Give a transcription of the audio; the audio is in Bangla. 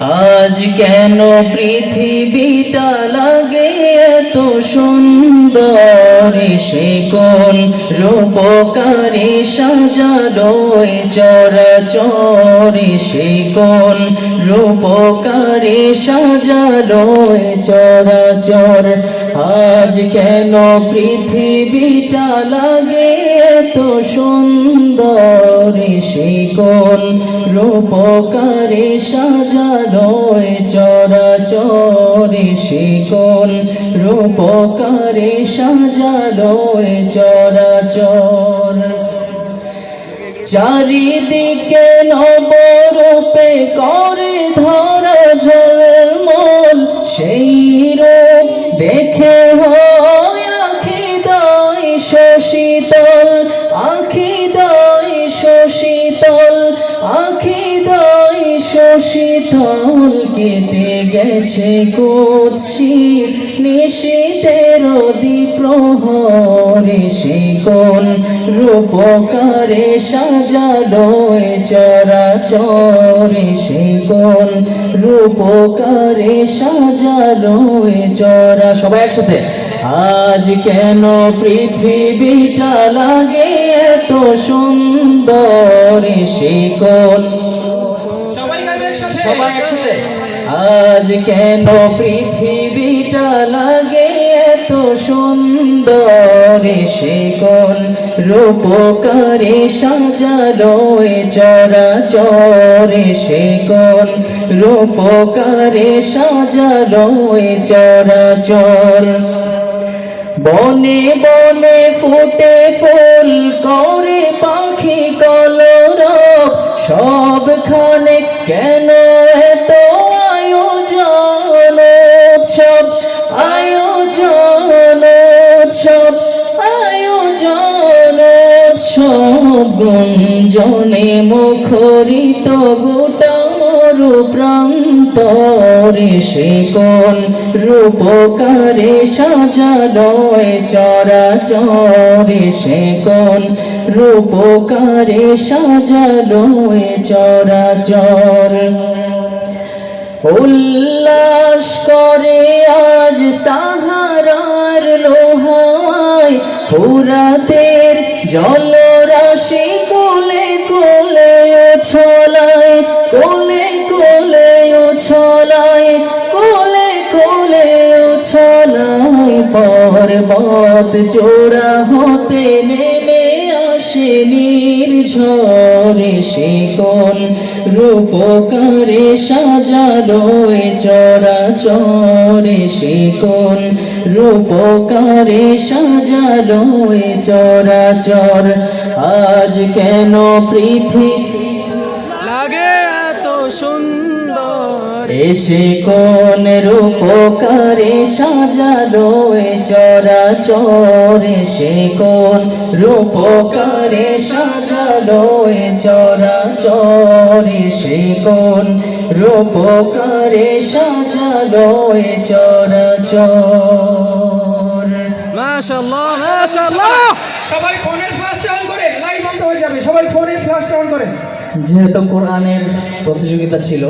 আজ কেন পৃথিবীটা লাগে এত সুন্দর? সে কোন রূপকারী সাজালো এ চরাচরে সে কোন রূপকারী সাজালো চরাচর। আজ কেন পৃথিবীটা লাগে এত সুন্দর সে কোন রূপকারে সাজালো চরাচরে সে কোন রূপকারে সাজালো চরাচর। চারিদিকে নবরূপে করে ধরা ঝলমল সেই রূপ দেখে আখি দয় শশীতল, আখি দয় শশীতল, আখি দয় শশীতল কেটে গেছে কুৎসি নিশীতের প্রহরে সে কোন? রূপকারে সাজালো চরাচরে সে কোন? রূপকারে সাজালো চরা সবাই একসাথে। আজ কেন পৃথিবীটা লাগে এত সুন্দর সে কোন? সবাই গাইবে সবাই একসাথে। আজ কেন পৃথিবীটা লাগে এত সুন্দর সে কোন রূপকারে সাজালো চরাচরে সে কোন রূপকারে সাজালো চরাচর। বনে বনে ফুটে ফুল করে পাখি কলর সবখানে কেন এত আয়োজন গুঞ্জনে মুখরিত গোটা মরু প্রান্তরে সে কোন রূপকারে সাজালো এ চরাচরে সে কোন রূপকারে সাজালো এ চরাচর। উল্লাস করে আজ লোহায় ফুরাতের জলরাশি কোলে কোলে ছলায়, কোলে কোলে ছলায়, কোলে কোলে ছলায়, পর্বত চোরা হতে নেমে আসে নির্ঝরে সে কোন রূপকারে সাজালো এ চরাচরে সে কোন রূপকারে সাজালো এ চরাচর। আজ কেন পৃথিবী লাগে এত সুন্দর এসে কোন রূপকারে সাজালো এ চরাচরে সে কোন রূপকারে সাজালো এ চরাচরে সে কোন রূপকারে সাজালো এ চরাচর। মাশাআল্লাহ মাশাআল্লাহ! সবাই ফোনের ফ্ল্যাশ অন করে লাইট বন্ধ হয়ে যাবে সবাই ফোনের ফ্ল্যাশ অন করে। যেহেতু কোরআনের প্রতিযোগিতা ছিল